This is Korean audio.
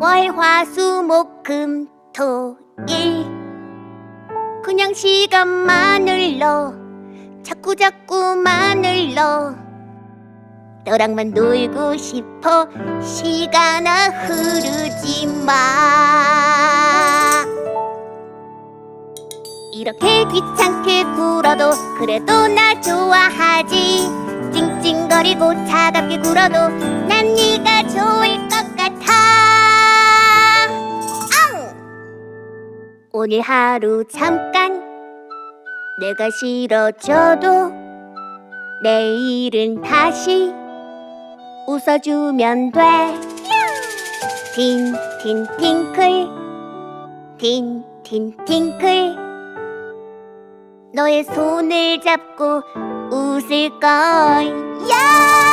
월화수목금토일. 그냥 시간만을 넣어. 자꾸 자꾸만을 넣어. 너랑만 놀고 싶어. 시간아 흐르지 마. 이렇게 귀찮게 굴어도 그래도 나 좋아하지. 찡찡거리고 차갑게 굴어도 난 네가 오늘 하루 잠깐. 내가 싫어져도 내일은 다시 웃어주면 돼. 틴틴 팅클. 틴틴 팅클. 너의 손을 잡고 웃을 거야